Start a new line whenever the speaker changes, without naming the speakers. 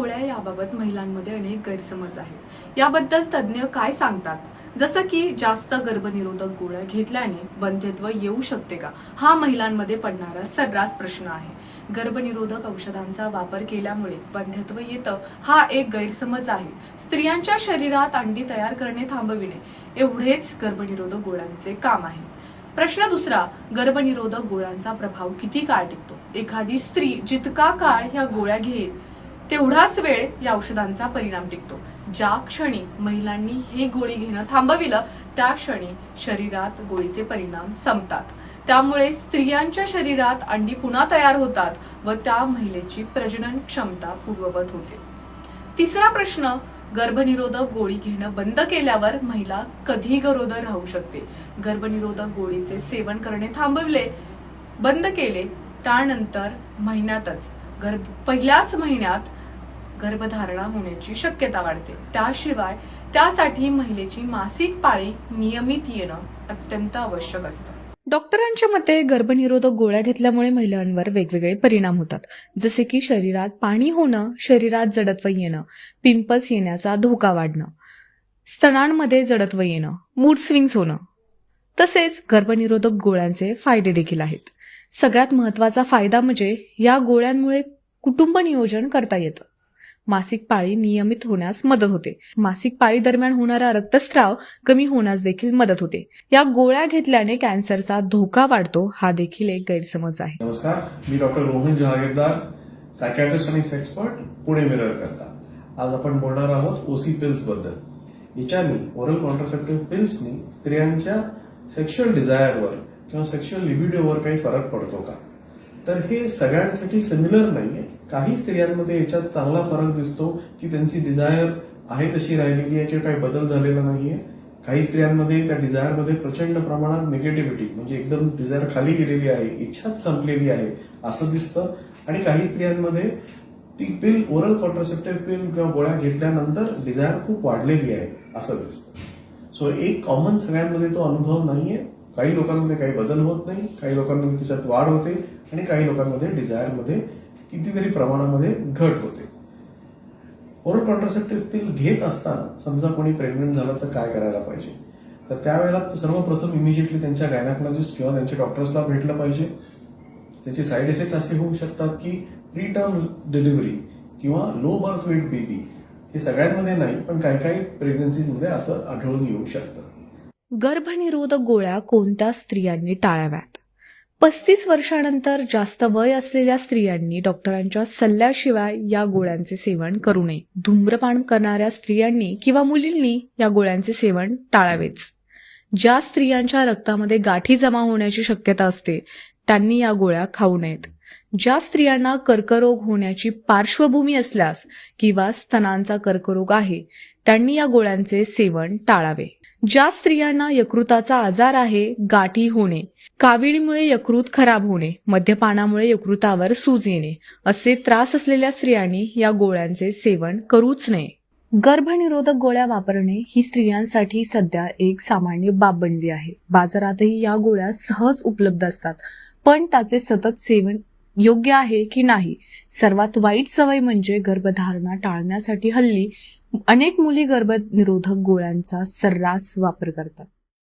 गोळ्या याबाबत महिलांमध्ये अनेक गैरसमज आहेत. याबद्दल तज्ज्ञ काय सांगतात? जसं की जास्त गर्भनिरोधक गोळ्या घेतल्याने बंध्यत्व येऊ शकते का? हा महिलांमध्ये पडणारा सर्रास प्रश्न आहे. गर्भनिरोधक औषधांचा वापर केल्यामुळे बंध्यत्व येतं हा एक गैरसमज आहे. स्त्रियांच्या शरीरात अंडी तयार करणे थांबविणे एवढेच गर्भनिरोधक गोळ्यांचे काम आहे. प्रश्न दुसरा गर्भनिरोधक गोळ्यांचा प्रभाव किती काळ टिकतो? एखादी स्त्री जितका काळ ह्या गोळ्या घेईल तेवढाच वेळ या औषधांचा परिणाम टिकतो. ज्या क्षणी महिलांनी हे गोळी घेणं थांबविलं त्या क्षणी शरीरात गोळीचे परिणाम संपतात. त्यामुळे स्त्रियांच्या शरीरात अंडी पुन्हा तयार होतात व त्या महिलेची प्रजनन क्षमता पूर्ववत होते. तिसरा प्रश्न गर्भनिरोधक गोळी घेणं बंद केल्यावर महिला कधी गरोदर राहू शकते? गर्भनिरोधक गोळीचे सेवन करणे थांबवले बंद केले त्यानंतर महिन्यातच गर्भ पहिल्याच महिन्यात गर्भधारणा होण्याची शक्यता वाढते. त्याशिवाय त्यासाठी महिलेची मासिक पाळी नियमित येणं अत्यंत आवश्यक असतं. डॉक्टरांच्या मते गर्भनिरोधक गोळ्या घेतल्यामुळे महिलांवर वेगवेगळे परिणाम होतात. जसे की शरीरात पाणी होणं शरीरात जडत्व येणं पिंपल्स येण्याचा धोका वाढणं स्तनांमध्ये जडत्व येणं मूड स्विंग्स होणं. तसेच गर्भनिरोधक गोळ्यांचे फायदे देखील आहेत. सगळ्यात महत्त्वाचा फायदा म्हणजे या गोळ्यांमुळे कुटुंब नियोजन करता येतं. मासिक पाळी नियमित होण्यास मदत होते. मासिक पाळी दरम्यान होणारा रक्तस्राव कमी होण्यास देखील मदत होते. या गोळ्या घेतल्याने कॅन्सरचा धोका वाढतो हा देखील एक गैरसमज आहे.
नमस्कार मी डॉक्टर रोहन जहागीरदार सायकॅट्रिस्ट आणि एक्सपर्ट पुणे मिरर करता. आज आपण बोलणार आहोत ओसी पिल्सबद्दल. याच्यानी ओरल कॉन्ट्रासेप्टिव्ह पिल्सनी स्त्रियांच्या सेक्शुअल डिझायरवर किंवा सेक्शुअल लिबिडोवर काही फरक पडतो का? तर हे सगळ्यांसाठी सिमिलर नाहीये. काही स्त्रियांमध्ये याच्यात चांगला फरक दिसतो की त्यांची डिझायर आहे तशी राहिलेली आहे किंवा काही बदल झालेला नाहीये. काही स्त्रियांमध्ये त्या डिझायरमध्ये प्रचंड प्रमाणात निगेटिव्हिटी म्हणजे एकदम डिझायर खाली गेलेली आहे इच्छाच संपलेली आहे असं दिसतं. आणि काही स्त्रियांमध्ये ती पिल ओरल कॉन्ट्रासेप्टिव्ह पिल किंवा गोळ्या घेतल्यानंतर डिझायर खूप वाढलेली आहे असं दिसतं. सो एक कॉमन सगळ्यांमध्ये तो अनुभव नाहीये. काही लोकांमध्ये काही बदल होत नाही काही लोकांमध्ये त्याच्यात वाढ होते आणि काही लोकांमध्ये डिझायरमध्ये कितीतरी प्रमाणामध्ये घट होते. ओरल कॉन्ट्रासेप्टिव्ह पिल घेत असताना समजा कोणी प्रेग्नंट झालं तर काय करायला पाहिजे? तर त्यावेळेला सर्वप्रथम इमिजिएटली त्यांच्या गायनाकोलॉजिस्ट किंवा त्यांच्या डॉक्टर्सला भेटलं पाहिजे. त्याचे साईड इफेक्ट असे होऊ शकतात की प्री टर्म डिलिव्हरी किंवा लो बर्थ वेट बेबी हे सगळ्यांमध्ये नाही पण काही काही प्रेग्नन्सीजमध्ये असं आढळून येऊ शकतं.
गर्भनिरोधक गोळ्या कोणत्या स्त्रियांनी टाळाव्यात? पस्तीस वर्षानंतर जास्त वय असलेल्या स्त्रियांनी डॉक्टरांच्या सल्ल्याशिवाय या गोळ्यांचे सेवन करू नये. धूम्रपान करणाऱ्या स्त्रियांनी किंवा मुलींनी या गोळ्यांचे सेवन टाळावेच. ज्या स्त्रियांच्या रक्तामध्ये गाठी जमा होण्याची शक्यता असते त्यांनी या गोळ्या खाऊ नयेत. ज्या स्त्रियांना कर्करोग होण्याची पार्श्वभूमी असल्यास किंवा स्तनांचा कर्करोग आहे त्यांनी या गोळ्यांचे सेवन टाळावे. ज्या स्त्रियांना यकृताचा आजार आहे गाठी होणे काविळीमुळे यकृत खराब होणे मद्यपानामुळे यकृतावर सूज येणे असे त्रास असलेल्या स्त्रियांनी या गोळ्यांचे सेवन करूच नये. गर्भनिरोधक गोळ्या वापरणे ही स्त्रियांसाठी सध्या एक सामान्य बाब बनली आहे. बाजारातही या गोळ्या सहज उपलब्ध असतात पण त्याचे सतत सेवन योग्य आहे की नाही? सर्वात वाईट सवय म्हणजे गर्भधारणा टाळण्यासाठी हल्ली अनेक मुली गर्भनिरोधक गोळ्यांचा सर्रास वापर करतात.